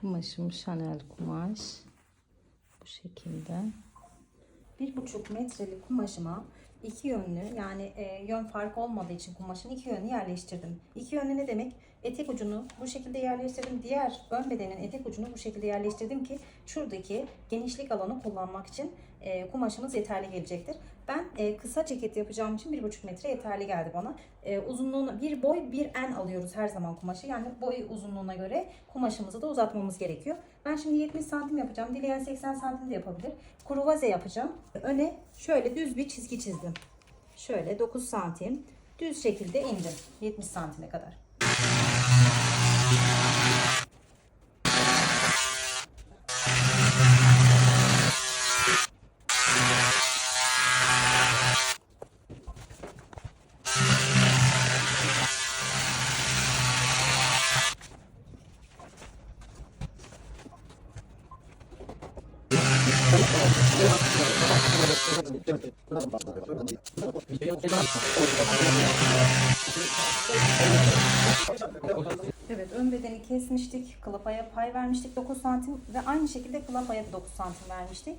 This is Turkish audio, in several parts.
Kumaşım Chanel kumaş. Bu şekilde. Bir buçuk metrelik kumaşıma iki yönlü yani e, yön farkı olmadığı için kumaşın iki yönlü yerleştirdim. İki yönlü ne demek? Etek ucunu bu şekilde yerleştirdim. Diğer ön bedenin etek ucunu bu şekilde yerleştirdim ki şuradaki genişlik alanı kullanmak için e, kumaşımız yeterli gelecektir. Ben e, kısa ceket yapacağım için bir buçuk metre yeterli geldi bana. E, uzunluğunu bir boy bir en alıyoruz her zaman kumaşı. Yani boy uzunluğuna göre kumaşımızı da uzatmamız gerekiyor. Ben şimdi 70 santim yapacağım. Dileyen 80 santim de yapabilir. Kruvaze yapacağım. Öne şöyle düz bir çizgi çizdim. Şöyle 9 santim düz şekilde indim 70 santime kadar. Evet ön bedeni kesmiştik. Kılapaya pay vermiştik 9 santim ve aynı şekilde kılapaya da 9 santim vermiştik.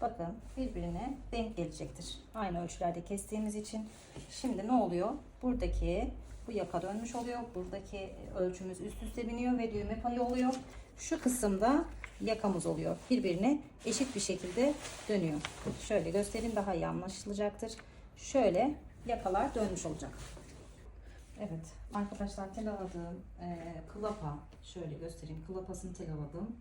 Bakın birbirine denk gelecektir. Aynı ölçülerde kestiğimiz için. Şimdi ne oluyor? Buradaki bu yaka dönmüş oluyor. Buradaki ölçümüz üst üste biniyor ve düğme payı oluyor. Şu kısımda yakamız oluyor. Birbirine eşit bir şekilde dönüyor. Şöyle göstereyim daha iyi anlaşılacaktır. Şöyle yakalar dönmüş olacak. Evet arkadaşlar tel aladığım e, klapa şöyle göstereyim klapasını tel aladım.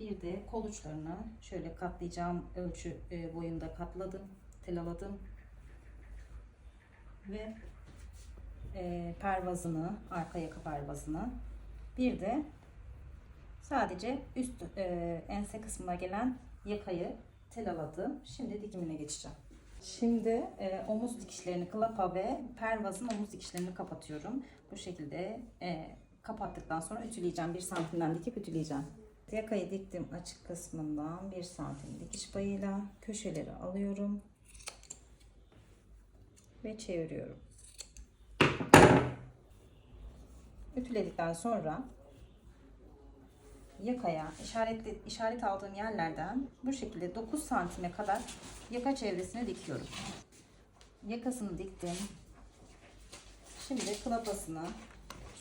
Bir de kol uçlarını şöyle katlayacağım ölçü e, boyunda katladım tel aladım. Ve e, pervazını arka yaka pervazını bir de sadece üst e, ense kısmına gelen yakayı tel aladım. Şimdi dikimine geçeceğim. Şimdi e, omuz dikişlerini, klapa ve pervazın omuz dikişlerini kapatıyorum. Bu şekilde e, kapattıktan sonra ütüleyeceğim. Bir santimden dikip ütüleyeceğim. Yakayı diktim açık kısmından bir santim dikiş payıyla köşeleri alıyorum ve çeviriyorum. Ütüledikten sonra yakaya işaretli, işaret aldığım yerlerden bu şekilde 9 santime kadar yaka çevresine dikiyorum. Yakasını diktim. Şimdi klapasını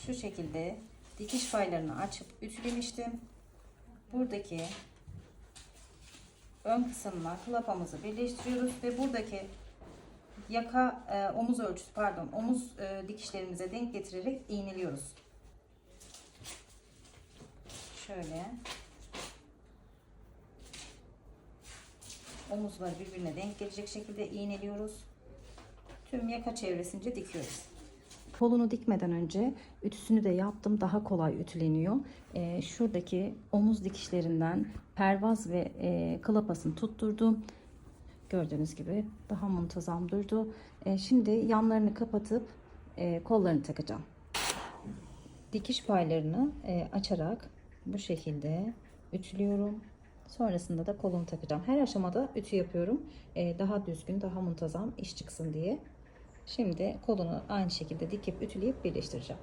şu şekilde dikiş paylarını açıp ütülemiştim. Buradaki ön kısımla klapamızı birleştiriyoruz ve buradaki yaka e, omuz ölçüsü pardon omuz e, dikişlerimize denk getirerek iğneliyoruz. Şöyle. Omuzları birbirine denk gelecek şekilde iğneliyoruz. Tüm yaka çevresince dikiyoruz. Kolunu dikmeden önce ütüsünü de yaptım. Daha kolay ütüleniyor. Ee, şuradaki omuz dikişlerinden pervaz ve e, klapasını tutturdum. Gördüğünüz gibi daha muntazam durdu. Ee, şimdi yanlarını kapatıp e, kollarını takacağım. Dikiş paylarını e, açarak bu şekilde ütülüyorum. Sonrasında da kolunu takacağım. Her aşamada ütü yapıyorum. E, daha düzgün, daha muntazam iş çıksın diye. Şimdi kolunu aynı şekilde dikip ütüleyip birleştireceğim.